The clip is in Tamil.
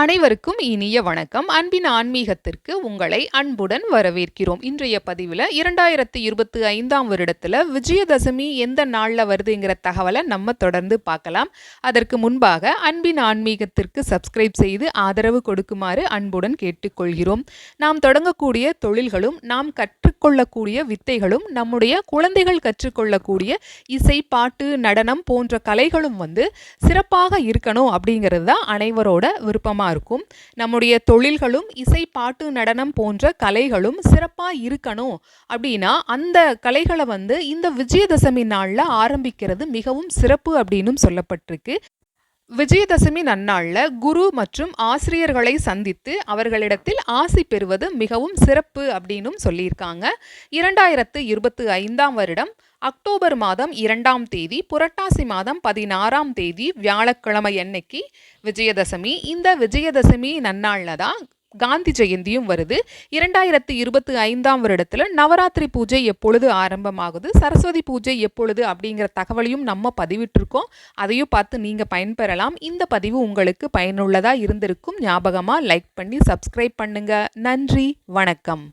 அனைவருக்கும் இனிய வணக்கம். அன்பின் ஆன்மீகத்திற்கு உங்களை அன்புடன் வரவேற்கிறோம். இன்றைய பதிவில் இரண்டாயிரத்தி இருபத்தி ஐந்தாம் வருடத்தில் விஜயதசமி எந்த நாளில் வருதுங்கிற தகவலை நம்ம தொடர்ந்து பார்க்கலாம். அதற்கு முன்பாக அன்பின் ஆன்மீகத்திற்கு சப்ஸ்கிரைப் செய்து ஆதரவு கொடுக்குமாறு அன்புடன் கேட்டுக்கொள்கிறோம். நாம் தொடங்கக்கூடிய தொழில்களும் நாம் கற்றுக்கொள்ளக்கூடிய வித்தைகளும் நம்முடைய குழந்தைகள் கற்றுக்கொள்ளக்கூடிய இசை பாட்டு நடனம் போன்ற கலைகளும் வந்து சிறப்பாக இருக்கணும் அப்படிங்கிறது தான் அனைவரோட விருப்பமாக அதிகமாக இருக்கும். நம்முடைய தொழில்களும் இசை பாட்டு நடனம் போன்ற கலைகளும் சிறப்பாக இருக்கணும் அப்படின்னா அந்த கலைகளை வந்து இந்த விஜயதசமி நாளில் ஆரம்பிக்கிறது மிகவும் சிறப்பு அப்படின்னு சொல்லப்பட்டிருக்கு. விஜயதசமி நன்னாளில் குரு மற்றும் ஆசிரியர்களை சந்தித்து அவர்களிடத்தில் ஆசி பெறுவது மிகவும் சிறப்பு அப்படின்னும் சொல்லியிருக்காங்க. இரண்டாயிரத்து இருபத்தி ஐந்தாம் வருடம் அக்டோபர் மாதம் இரண்டாம் தேதி புரட்டாசி மாதம் பதினாறாம் தேதி வியாழக்கிழமை அன்னைக்கு விஜயதசமி. இந்த விஜயதசமி நன்னாளில் தான் காந்தி ஜெயந்தியும் வருது. இரண்டாயிரத்தி இருபத்தி ஐந்தாம் வருடத்தில் நவராத்திரி பூஜை எப்பொழுது ஆரம்பமாகுது? சரஸ்வதி பூஜை எப்பொழுது அப்படிங்கிற தகவலையும் நம்ம பதிவிட்டிருக்கோம். அதையும் பார்த்து நீங்கள் பயன்பெறலாம். இந்த பதிவு உங்களுக்கு பயனுள்ளதாக இருந்திருக்கும். ஞாபகமாக லைக் பண்ணி சப்ஸ்கிரைப் பண்ணுங்கள் நன்றி. வணக்கம்.